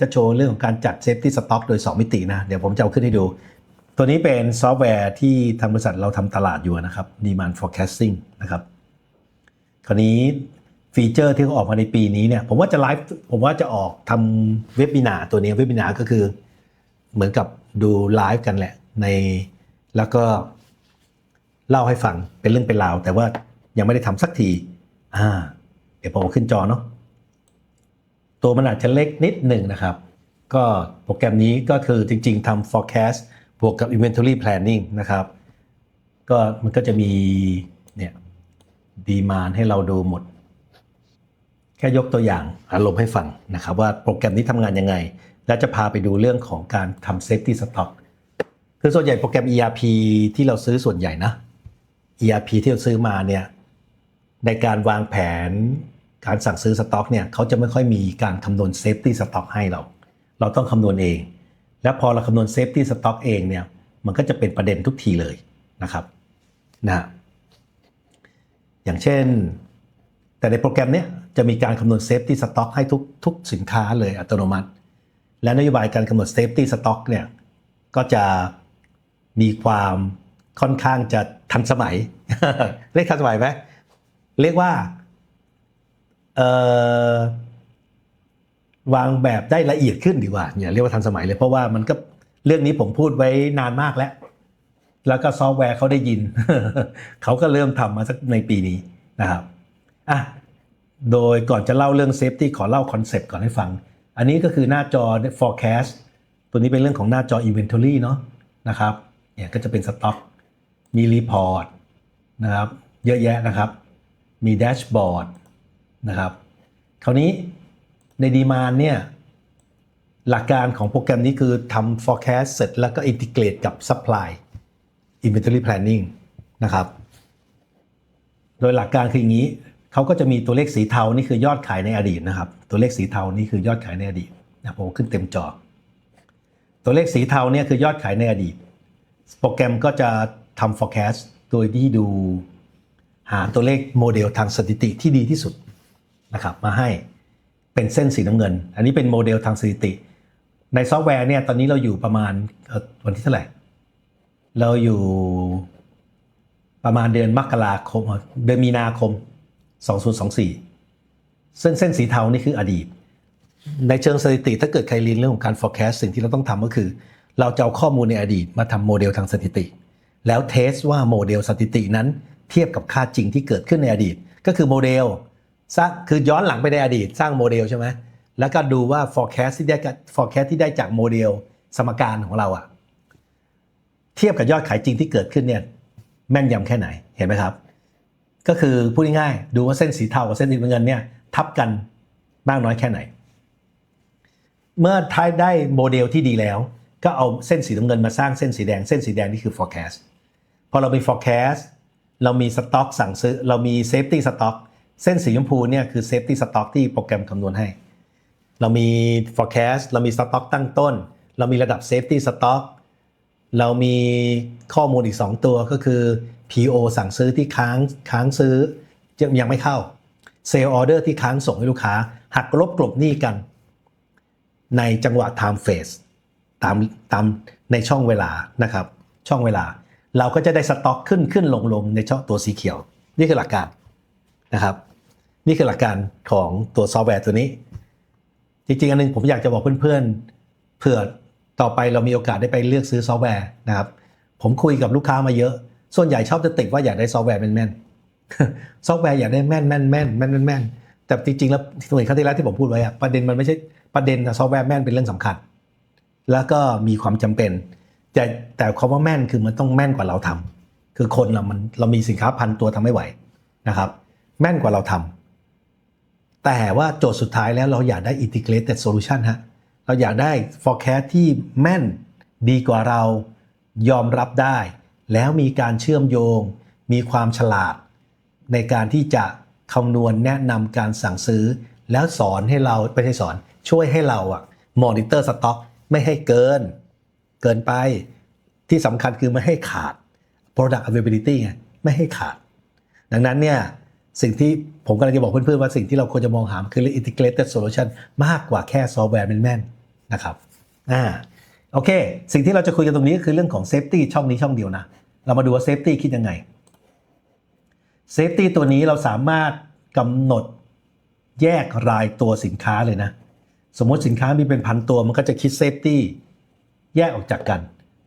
จะโชว์เรื่องของการจัด Safety Stock โดย 2 มิตินะ เดี๋ยวผมจะเอาขึ้นให้ดู ตัวนี้เป็นซอฟต์แวร์ที่ทางบริษัทเราทำตลาดอยู่นะครับ Demand Forecasting นะครับ คราวนี้ฟีเจอร์ที่เขาออกมาในปีนี้เนี่ย ผมว่าจะไลฟ์ผมว่าจะออกทำเว็บบินาตัวนี้เว็บบินาก็คือ เหมือนกับดูไลฟ์กันแหละในแล้วก็เล่าให้ฟังเป็นเรื่องเป็นราว แต่ว่ายังไม่ได้ทำสักทีอ่าเดี๋ยวผมเอาขึ้นจอเนาะ ตัวมันอาจจะเล็กนิดหนึ่งนะครับ ก็โปรแกรมนี้ก็คือจริง ๆทำ forecast บวกกับ inventory planning นะครับ ก็มันก็จะมีเนี่ยดีมานให้เราดูหมด แค่ยกตัวอย่างอารมณ์ให้ฟังนะครับ ว่าโปรแกรมนี้ทำงานยังไง แล้วจะพาไปดูเรื่องของการทำ safety stock คือส่วนใหญ่โปรแกรม ERP ที่เราซื้อส่วนใหญ่นะ ERP ที่เราซื้อมาเนี่ยในการวางแผน การสั่งซื้อสต็อกเนี่ยเขาจะไม่ค่อยมีการคำนวณ safety stock ให้เราเราต้องคำนวณเอง แล้วพอเราคำนวณ safety stock เองเนี่ยมันก็จะเป็นประเด็นทุกทีเลยนะครับนะอย่างเช่น แต่ในโปรแกรมเนี้ยจะมีการคำนวณ safety stock ให้ทุกทุกสินค้าเลยอัตโนมัติ และนโยบายการกำหนด safety stock เนี่ยก็จะมีความค่อนข้างจะทันสมัย เรียกทันสมัยไหมเรียกว่า วางแบบได้ละเอียดขึ้นดีกว่าอย่าเรียกว่าทันสมัยเลย เพราะว่ามันก็เรื่องนี้ผมพูดไว้นานมากแล้ว แล้วก็ซอฟต์แวร์เขาได้ยิน เขาก็เริ่มทำมาสักในปีนี้นะครับอะโดยก่อนจะเล่าเรื่องเซฟตี้ขอเล่าคอนเซปต์ก่อนให้ฟัง อันนี้ก็คือหน้าจอ forecast ตัวนี้เป็นเรื่องของหน้าจอ inventory เนาะนะครับเนี่ยก็จะเป็นสต็อกมีรีพอร์ตนะครับเยอะแยะนะครับ มีแดชบอร์ด นะครับ คราวนี้ในดีมานเนี่ยหลักการของโปรแกรมนี้คือทำ forecast เสร็จแล้วก็ integrate กับ supply inventory planning นะครับ โดยหลักการคืออย่างนี้ เขาก็จะมีตัวเลขสีเทานี่คือยอดขายในอดีตนะครับ ตัวเลขสีเทานี่คือยอดขายในอดีตนะผมเอาขึ้นเต็มจอ ตัวเลขสีเทาเนี่ยคือยอดขายในอดีต โปรแกรมก็จะทำ forecast โดยที่ดูหาตัวเลขโมเดลทางสถิติที่ดีที่สุด นะครับมาให้เป็นเส้นสีน้ำเงิน อันนี้เป็นโมเดลทางสถิติ ในซอฟต์แวร์เนี่ยตอนนี้เราอยู่ประมาณวันที่เท่าไหร่ เราอยู่ประมาณเดือนมกราคมเดือนมีนาคม 2024 เส้นเส้นสีเทานี่คืออดีต ในเชิงสถิติถ้าเกิดใครเรียนเรื่องของการ forecast สิ่งที่เราต้องทำก็คือ เราจะเอาข้อมูลในอดีตมาทำโมเดลทางสถิติ แล้วเทสว่าโมเดลสถิตินั้นเทียบกับค่าจริงที่เกิดขึ้นในอดีต ก็คือโมเดล สร้างคือย้อนหลังไปในอดีตสร้างโมเดลใช่ไหมแล้วก็ดูว่า forecast ที่ได้ forecast ที่ได้จากโมเดลสมการของเราอะเทียบกับยอดขายจริงที่เกิดขึ้นเนี่ยแม่นยำแค่ไหนเห็นไหมครับ ก็คือพูดง่ายๆดูว่าเส้นสีเทากับเส้นสีน้ำเงินเนี่ยทับกันมากน้อยแค่ไหน เมื่อท้ายได้โมเดลที่ดีแล้ว ก็เอาเส้นสีน้ำเงินมาสร้างเส้นสีแดง เส้นสีแดงนี่คือ forecast พอเรามี forecast เรามีสต็อกสั่งซื้อเรามี safety stock เส้นสีชมพูเนี่ยคือ safety stock ที่โปรแกรมคำนวณให้ เรามี forecast เรามี stock ตั้งต้น เรามีระดับ safety stock เรามีข้อมูลอีก 2 ตัวก็คือ PO สั่งซื้อที่ค้างค้างซื้อยังยังไม่เข้า Sale Order ที่ค้างส่งให้ลูกค้า หักลบกลบหนี้กัน ในจังหวะ time phase ตามตามในช่องเวลานะครับ ช่องเวลา เราก็จะได้สต็อกขึ้นขึ้นลงลงในช่องตัวสีเขียว นี่คือหลักการนะครับ นี่คือหลักการของตัวซอฟต์แวร์ตัวนี้ จริงๆ อันนึงผมอยากจะบอกเพื่อนๆ เผื่อต่อไปเรามีโอกาสได้ไปเลือกซื้อซอฟต์แวร์นะครับ ผมคุยกับลูกค้ามาเยอะ ส่วนใหญ่ชอบจะติดว่าอยากได้ซอฟต์แวร์แม่นๆ ซอฟต์แวร์อยากได้แม่นแม่นแม่นแม่นแม่นแม่นแต่จริงๆ แล้วเหมือนครั้งที่แล้วที่ผมพูดไว้อะประเด็นมันไม่ใช่ประเด็นซอฟต์แวร์แม่นเป็นเรื่องสำคัญ แล้วก็มีความจำเป็น แต่แต่คำว่าแม่นคือมันต้องแม่นกว่าเราทำคือคนเรามันเรามีสินค้าพันตัวทำไม่ไหวนะครับ แม่นกว่าเราทำ แต่ว่าโจทย์สุดท้ายแล้วเราอยากได้ integrated solution ฮะเราอยากได้ forecast ที่แม่นดีกว่าเรายอมรับได้ แล้วมีการเชื่อมโยง มีความฉลาด ในการที่จะคำนวณแนะนำการสั่งซื้อ แล้วสอนให้เราไม่ใช่สอน ช่วยให้เราอะมอนิเตอร์สต็อกไม่ให้เกิน เกินไปที่สำคัญคือไม่ให้ขาด product availability ไงไม่ให้ขาด ดังนั้นเนี่ยสิ่งที่ ผมกำลังจะบอกเพื่อนๆว่าสิ่งที่เราควรจะมองหาคือเรื่อง integrated solution มากกว่าแค่ซอฟต์แวร์แม่นนะครับอ่าโอเค สิ่งที่เราจะคุยกันตรงนี้ก็คือเรื่องของเซฟตี้ช่องนี้ช่องเดียวนะ เรามาดูว่าเซฟตี้คิดยังไงเซฟตี้ตัวนี้เราสามารถกำหนดแยกรายตัวสินค้าเลยนะ สมมติสินค้ามีเป็นพันตัวมันก็จะคิดเซฟตี้แยกออกจากกัน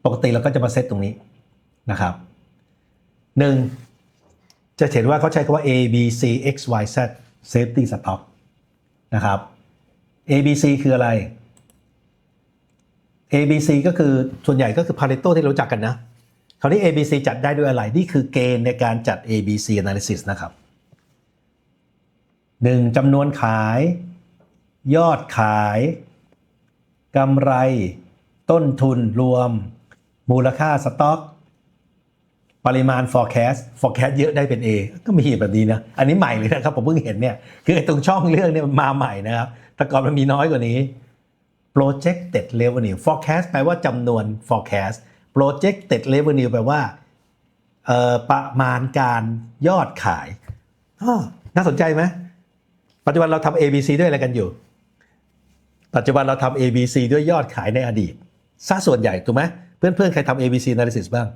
ปกติเราก็จะมาเซตตรงนี้นะครับหนึ่ง จะเห็นว่าเขาใช้คำว่า A B C X Y Z Safety Stock นะครับ A B C คืออะไร A B C ก็คือส่วนใหญ่ก็คือ Pareto ที่รู้จักกันนะคราวนี้ A B C จัดได้ด้วยอะไร นี่คือเกณฑ์ในการจัด A B C analysis นะครับหนึ่งจำนวนขาย ยอดขายกำไร ต้นทุนรวม มูลค่าสต็อก ปริมาณ forecast forecast เยอะได้เป็น A ก็มีแบบนี้นะ อันนี้ใหม่เลยนะครับผมเพิ่งเห็นเนี่ย คือไอ้ตรงช่องเรื่องเนี่ยมาใหม่นะครับ แต่ก่อนมันมีน้อยกว่านี้ projected revenue forecast แปลว่าจำนวน forecast projected revenue แปลว่าประมาณการยอดขายอ้อน่าสนใจไหม ปัจจุบันเราทำ ABC ด้วยอะไรกันอยู่ ปัจจุบันเราทำ ABC ด้วยยอดขายในอดีตซะส่วนใหญ่ถูกไหม เพื่อนๆ ใครทำ ABC analysis บ้าง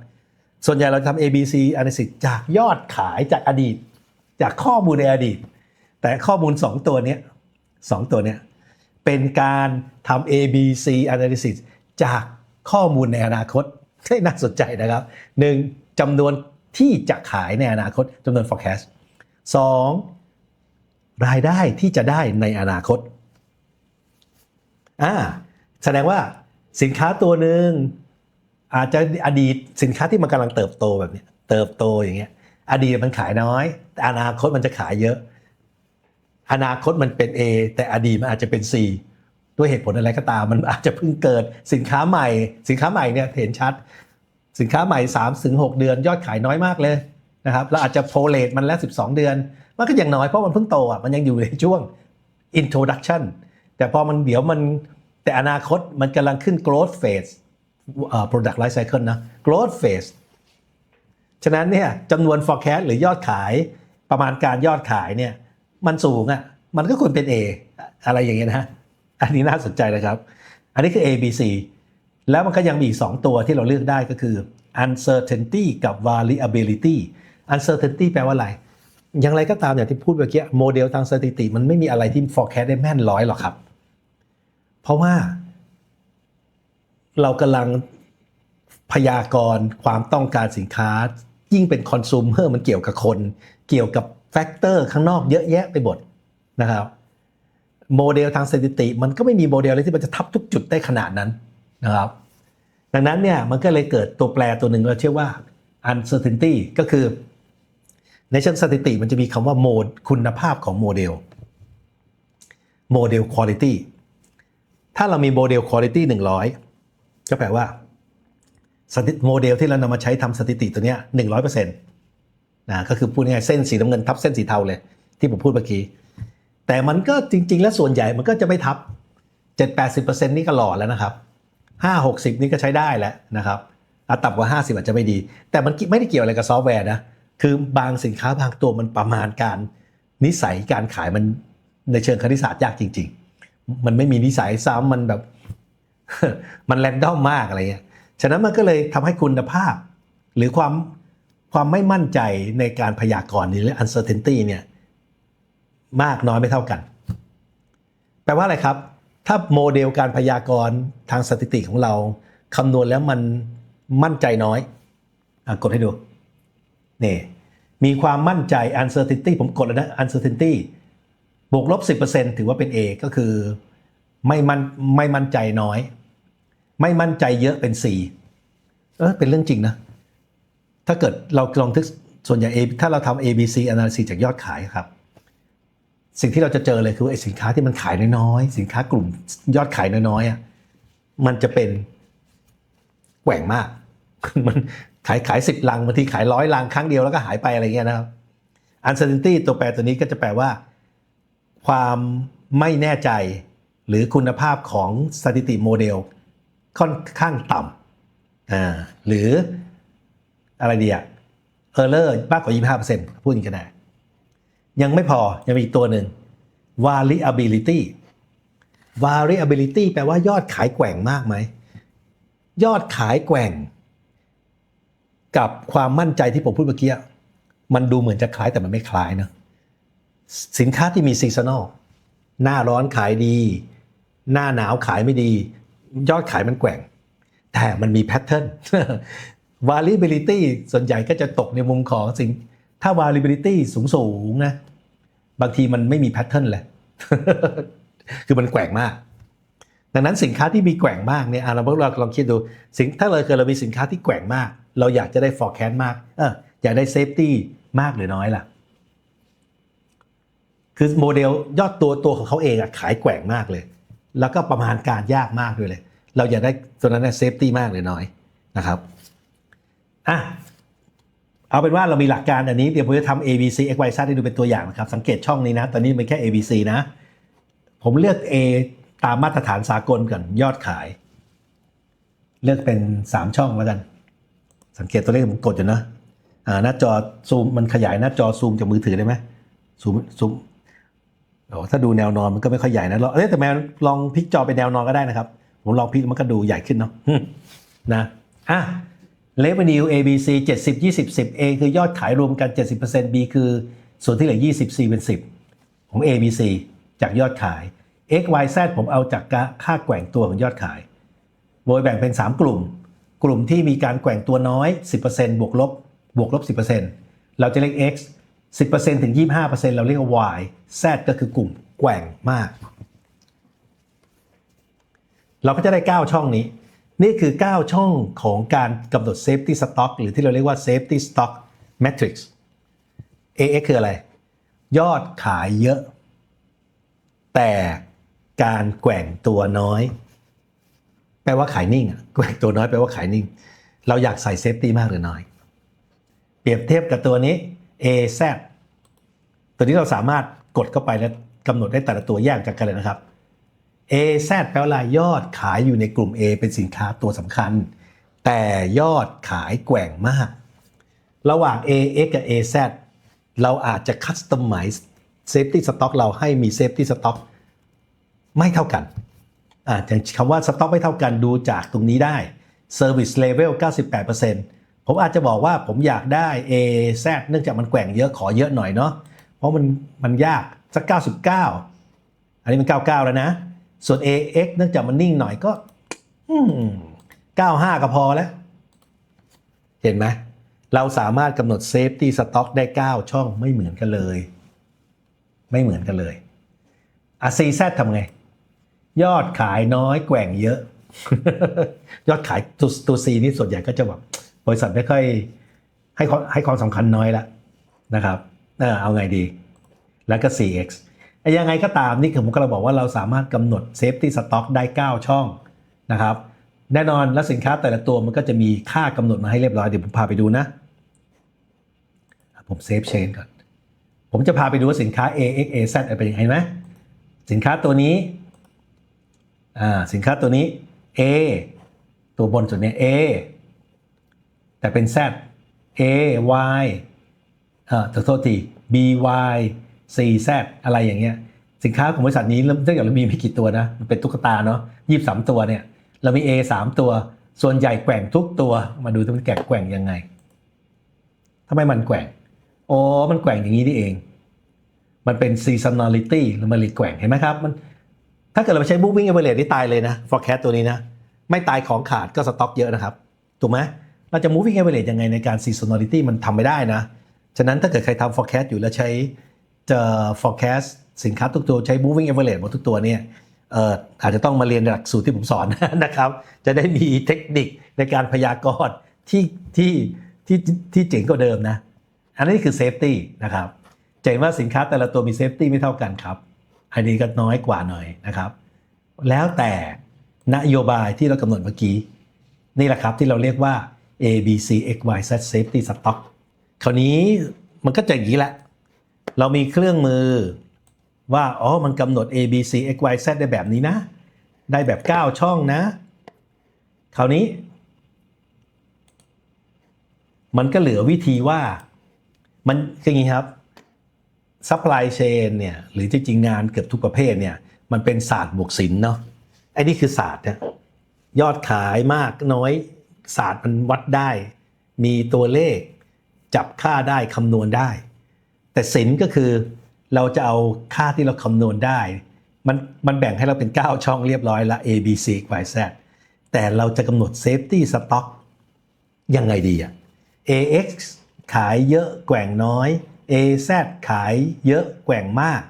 ส่วนใหญ่เราทำ ABC analysis จากยอดขายจากอดีต จากข้อมูลในอดีต แต่ข้อมูล 2 ตัวนี้สองตัวนี้เป็นการทำ ABC analysis จากข้อมูลในอนาคตที่น่าสนใจนะครับหนึ่งจำนวนที่จะขายในอนาคตจำนวน forecast สองรายได้ที่จะได้ในอนาคตอ่าแสดงว่าสินค้าตัวหนึ่ง อาจจะอดีตสินค้าที่มันกำลังเติบโตแบบนี้เติบโตอย่างเงี้ย อดีตมันขายน้อย แต่อนาคตมันจะขายเยอะ อนาคตมันเป็น A แต่อดีตมันอาจจะเป็น C ด้วยเหตุผลอะไรก็ตาม มันอาจจะเพิ่งเกิดสินค้าใหม่ สินค้าใหม่เนี่ยเห็นชัด สินค้าใหม่3ถึง6เดือน ยอดขายน้อยมากเลยนะครับแล้วอาจจะโพเลตมันแล้ว 12 เดือน มันก็ยังน้อยเพราะมันเพิ่งโตอะมันยังอยู่ในช่วง introduction แต่พอมันเดี๋ยวมันแต่อนาคตมันกำลังขึ้น growth phase product life cycle นะ growth phase ฉะนั้นเนี่ยจำนวน forecast หรือยอดขายประมาณการยอดขายเนี่ยมันสูงอะมันก็ควรเป็น A อะไรอย่างเงี้ยนะฮะอันนี้น่าสนใจนะครับ อันนี้คือ A B C แล้วมันก็ยังมีอีก 2 ตัวที่เราเลือกได้ก็คือ uncertainty กับ variability uncertainty แปลว่าอะไร อย่างไรก็ตามอย่างที่พูดเมื่อกี้โมเดลทางสถิติ มันไม่มีอะไรที่ forecast ได้แม่นร้อยหรอกครับ เพราะว่า เรากำลังพยากรณ์ความต้องการสินค้า ยิ่งเป็นคอน sumer มันเกี่ยวกับคน เกี่ยวกับแฟกเตอร์ข้างนอกเยอะแยะไปหมดนะครับโมเดลทางสถิติ มันก็ไม่มีโมเดลอะไรที่มันจะทับทุกจุดได้ขนาดนั้นนะครับดังนั้นเนี่ยมันก็เลยเกิดตัวแปรตัวหนึ่งเราเชื่อว่า uncertainty ก็คือในเชิงสถิติมันจะมีคำว่าโมดคุณภาพของโมเดลโมเดลคุณภาพถ้าเรามีโมเดลคุณภาพ100 ก็แปลว่าสถิติโมเดลที่เรานำมาใช้ทำสถิติตัวเนี้ย100%นต์นะก็คือพูดง่ายเส้นสีน้ำเงินทับเส้นสีเทาเลย ที่ผมพูดเมื่อกี้ แต่มันก็จริง ๆ แล้วส่วนใหญ่มันก็จะไม่ทับ7-80%นี่ก็หล่อแล้วนะครับ5-60นี่ก็ใช้ได้แล้วนะครับอะต่ำกว่า50อาจจะไม่ดี แต่มันไม่ได้เกี่ยวอะไรกับซอฟต์แวร์นะคือบางสินค้าบางตัวมันประมาณการนิสัยการขายมันในเชิงคณิตศาสตร์ยากจริง ๆ มันไม่มีนิสัยซ้ำมันแบบ มันแรนดอมมากอะไรเงี้ย ฉะนั้นมันก็เลยทำให้คุณภาพ หรือความความไม่มั่นใจในการพยากรณ์หรือ uncertainty เนี่ยมากน้อยไม่เท่ากัน แปลว่าอะไรครับ ถ้าโมเดลการพยากรณ์ทางสถิติของเราคำนวณแล้วมันมั่นใจน้อยอกดให้ดูนี่มีความมั่นใจ uncertainty ผมกดแล้วนะ uncertainty บวกลบ 10%ถือว่าเป็น A ก็คือ ไม่มั่นไม่มั่นใจน้อย ไม่มั่นใจเยอะเป็น C เออเป็นเรื่องจริงนะ ถ้าเกิดเราลองทึกส่วนใหญ่ A ถ้าเราทำ ABC analysis จากยอดขายครับ สิ่งที่เราจะเจอเลยคือไอ้สินค้าที่มันขายน้อยๆสินค้ากลุ่มยอดขายน้อยๆอะมันจะเป็นแหว่งมาก มันขายขายสิบลังบางทีขายร้อยลังครั้งเดียวแล้วก็หายไปอะไรเงี้ยนะครับ uncertainty ตัวแปรตัวนี้ก็จะแปลว่า ความไม่แน่ใจ หรือคุณภาพของสถิติโมเดลค่อนข้างต่ำอ่าหรืออะไรดีอะ error มากกว่า 25%พูดอย่างนี้ก็ได้ยังไม่พอ ยังมีอีกตัวหนึ่ง variability variability แปลว่ายอดขายแกว่งมากไหม ยอดขายแกว่ง กับความมั่นใจที่ผมพูดเมื่อกี้ มันดูเหมือนจะคล้ายแต่มันไม่คล้ายนะ สินค้าที่มีซีซันอลหน้าร้อนขายดี หน้าหนาวขายไม่ดี ยอดขายมันแกว่ง แต่มันมีแพทเทิร์น variability ส่วนใหญ่ก็จะตกในมุมของสิ่ง ถ้า variability สูงสูงๆนะ บางทีมันไม่มีแพทเทิร์นเลย คือมันแกว่งมาก ดังนั้นสินค้าที่มีแกว่งมากเนี่ยอะเราเราลองคิดดูสินถ้าเราเกิดเรามีสินค้าที่แกว่งมาก เราอยากจะได้ forecast มากเอออยากได้ safety มากหรือน้อยล่ะคือโมเดลยอดตัวตัวของเขาเองอะขายแกว่งมากเลย แล้วก็ประมาณการยากมากด้วยเลย เราอยากได้ตัวนั้นเซฟตี้มากหรือน้อยนะครับอะเอาเป็นว่าเรามีหลักการอันนี้เดี๋ยวผมจะทำ A B C X Y Z ให้ดูเป็นตัวอย่างนะครับ สังเกตช่องนี้นะ ตอนนี้เป็นแค่ A B C นะ ผมเลือก A ตามมาตรฐานสากลก่อนยอดขาย เลือกเป็น 3 ช่องแล้วกัน สังเกตตัวเลขผมกดอยู่นะอ่าหน้าจอซูมมันขยายหน้าจอซูมจากมือถือได้ไหมซูมซูม ถ้าดูแนวนอนมันก็ไม่ค่อยใหญ่นะลองเอ้แต่แมวลองพลิกจอเป็นแนวนอนก็ได้นะครับ ผมลองพลิกมันก็ดูใหญ่ขึ้นเนาะอืมนะอะ revenue ABC 70 20 10 A คือยอดขายรวมกัน 70% B คือส่วนที่เหลือ 20 C เป็น 10 ของ ABC จากยอดขาย X Y Z ผมเอาจากค่าแกว่งตัวของยอดขาย โดยแบ่งเป็น 3 กลุ่ม กลุ่มที่มีการแกว่งตัวน้อย 10%บวกลบบวกลบ 10%เราจะเรียก X 10%ถึง 25%เราเรียกว่า Y Z ก็คือกลุ่มแกว่งมาก เราก็จะได้ 9 ช่องนี้ นี่คือ 9 ช่องของการกำหนด Safety Stock หรือที่เราเรียกว่า Safety Stock Matrix AX คืออะไร ยอดขายเยอะ แต่การแกว่งตัวน้อย แปลว่าขายนิ่งอะแกว่งตัวน้อยแปลว่าขายนิ่ง เราอยากใส่เซฟตี้มากหรือน้อย เปรียบเทียบกับตัวนี้ AZ ตัวนี้เราสามารถกดเข้าไปแล้วกำหนดได้แต่ละตัวแยกจากกันเลยนะครับ AZ แปลว่ายอดขายอยู่ในกลุ่ม A เป็นสินค้าตัวสำคัญ แต่ยอดขายแกว่งมาก ระหว่าง AX กับ AZ เราอาจจะ customize safety stock เราให้มี safety stock ไม่เท่ากันอาอย่างคำว่า stock ไม่เท่ากันดูจากตรงนี้ได้ service level 98% ผมอาจจะบอกว่าผมอยากได้ AZ เนื่องจากมันแกว่งเยอะขอเยอะหน่อยเนาะเพราะมันมันยากสัก 99 อันนี้มัน 99 แล้วนะ ส่วน AX เนื่องจากมันนิ่งหน่อยก็95 ก็พอแล้ว เห็นไหมเราสามารถกำหนด Safety Stock ได้ 9 ช่องไม่เหมือนกันเลย ไม่เหมือนกันเลยอะ CZ ทำไง ยอดขายน้อยแกว่งเยอะ ยอดขายตัวตัว C นี่ส่วนใหญ่ก็จะแบบ บริษัทไม่ค่อยให้ความให้ความสำคัญน้อยละนะครับเออเอาไงดี แล้วก็ CX ยังไงก็ตามนี่คือผมก็เราบอกว่าเราสามารถกำหนด Safety Stock ได้ 9 ช่องนะครับแน่นอนแล้วสินค้าแต่ละตัวมันก็จะมีค่ากำหนดมาให้เรียบร้อยเดี๋ยวผมพาไปดูนะ ผมเซฟเชนก่อน ผมจะพาไปดูว่าสินค้า AX AZ เป็นยังไงไหมสินค้าตัวนี้อ่าสินค้าตัวนี้ A ตัวบนสุดเนี่ย A แต่เป็น Z A Y เอ่อขอโทษที B Y C Z อะไรอย่างเงี้ย สินค้าของบริษัทนี้เนื่องจากเรามีไม่กี่ตัวนะ มันเป็นตุ๊กตาเนาะยี่สามตัวเนี่ย เรามี A สามตัว ส่วนใหญ่แกว่งทุกตัว มาดูมันแกว่งแกว่งยังไงทำไมมันแกว่งอ๋อมันแกว่งอย่างนี้นี่เอง มันเป็น seasonality หรือมันเลยแกว่งเห็นไหมครับ มัน ถ้าเกิดเราไปใช้ moving average นี่ตายเลยนะ forecast ตัวนี้นะ ไม่ตายของขาดก็สต็อกเยอะนะครับ ถูกไหม เราจะ moving average ยังไงในการ seasonality มันทำไม่ได้นะ ฉะนั้นถ้าเกิดใครทำ forecast อยู่แล้วใช้จะ forecast สินค้าทุกตัวใช้ moving average หมดทุกตัวเนี่ยเอ่ออาจจะต้องมาเรียนหลักสูตรที่ผมสอนนะครับ จะได้มีเทคนิคในการพยากรณ์ที่ที่ที่ที่เจ๋งกว่าเดิมนะ อันนี้คือ safety นะครับจะเห็นว่าสินค้าแต่ละตัวมี safety ไม่เท่ากันครับ อันนี้ก็น้อยกว่าหน่อยนะครับ แล้วแต่นโยบายที่เรากำหนดเมื่อกี้ นี่แหละครับที่เราเรียกว่า A B C X Y Z Safety Stock คราวนี้มันก็จะอย่างนี้แหละ เรามีเครื่องมือว่า อ๋อ มันกำหนด A B C X Y Z ได้แบบนี้นะ ได้แบบ 9 ช่องนะ คราวนี้ มันก็เหลือวิธีว่า มันคืออย่างนี้ครับซัพพลายเชนเนี่ย หรือจริงๆงานเกือบทุกประเภทเนี่ย มันเป็นศาสตร์บวกศิลป์เนาะไอ้นี่คือศาสตร์เนี่ยยอดขายมากน้อย ศาสตร์มันวัดได้ มีตัวเลข จับค่าได้คำนวณได้ แต่ศิลป์ก็คือเราจะเอาค่าที่เราคำนวณได้ มันมันแบ่งให้เราเป็น 9 ช่องเรียบร้อยละ A B C Y Z แต่เราจะกำหนด Safety Stock ยังไงดีอะ AX ขายเยอะแกว่งน้อย AZ ขายเยอะแกว่งมาก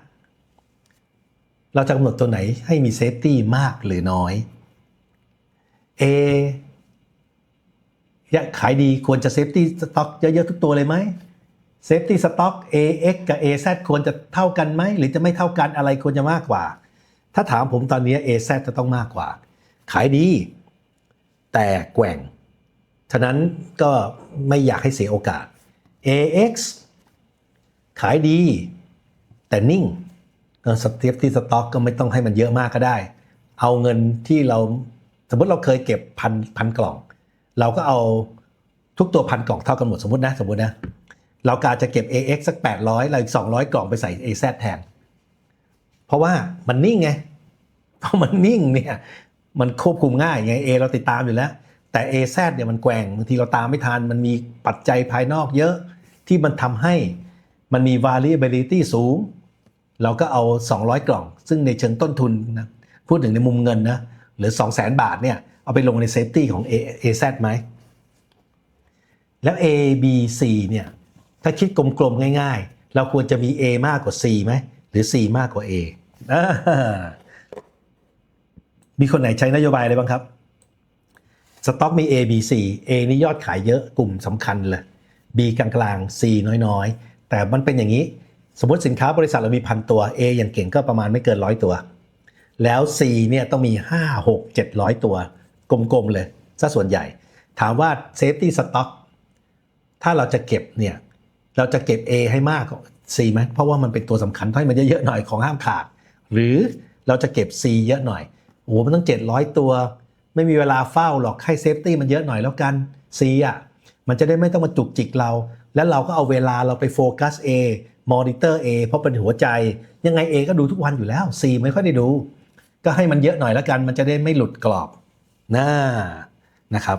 เราจะกำหนดตัวไหนให้มี Safety มากหรือน้อย A ยขายดีควรจะ Safety Stock เยอะๆทุกตัวเลยไหม Safety Stock AX กับ AZ ควรจะเท่ากันไหม หรือจะไม่เท่ากันอะไรควรจะมากกว่า ถ้าถามผมตอนนี้ AZ จะต้องมากกว่า ขายดี แต่แกว่ง ฉะนั้นก็ไม่อยากให้เสียโอกาส AX ขายดี แต่นิ่งสเตียที่สต็อกก็ไม่ต้องให้มันเยอะมากก็ได้ เอาเงินที่เราสมมติเราเคยเก็บพันพันกล่อง เราก็เอาทุกตัวพันกล่องเท่ากันหมดสมมตินะสมมตินะ เรากาจะเก็บ AX สัก 800เราอีก 200 กล่องไปใส่ AZ แทน เพราะว่ามันนิ่งไงเพราะมันนิ่งเนี่ยมันควบคุมง่ายไง A เราติดตามอยู่แล้ว แต่ AZ เนี่ยมันแกว่งบางทีเราตามไม่ทันมันมีปัจจัยภายนอกเยอะที่มันทำให้มันมี variability สูง เราก็เอา 200 กล่อง ซึ่งในเชิงต้นทุนนะพูดถึงในมุมเงินนะหรือ 200,000 บาทเนี่ย เอาไปลงใน safety ของ A- AZ ไหม แล้ว A B C เนี่ย ถ้าคิดกลมๆ ง่ายๆ เราควรจะมี A มากกว่า C ไหม หรือ C มากกว่า A อ่ามีคนไหนใช้นโยบายอะไรบ้างครับ สต็อกมี A B C A นี่ยอดขายเยอะกลุ่มสำคัญเลย B กลางๆ C น้อยๆ แต่มันเป็นอย่างนี้ สมมติสินค้าบริษัทเรามีพันตัว A อย่างเก่งก็ประมาณไม่เกินร้อยตัว แล้ว C เนี่ยต้องมี 5 6 700 ตัว กลมๆเลยซะส่วนใหญ่ ถามว่า Safety Stock ถ้าเราจะเก็บเนี่ย เราจะเก็บ A ให้มากกว่า C ไหมเพราะว่ามันเป็นตัวสำคัญให้มันเยอะๆหน่อยของห้ามขาด หรือเราจะเก็บ C เยอะหน่อยโอ้โหมันต้อง 700 ตัว ไม่มีเวลาเฝ้าหรอกให้เซฟตี้มันเยอะหน่อยแล้วกัน C อะมันจะได้ไม่ต้องมาจุกจิกเรา แล้วเราก็เอาเวลาเราไปโฟกัส A มอนิเตอร์ A เพราะเป็นหัวใจ ยังไง A ก็ดูทุกวันอยู่แล้ว C ไม่ค่อยได้ดู ก็ให้มันเยอะหน่อยแล้วกัน มันจะได้ไม่หลุดกรอบ หน้านะครับ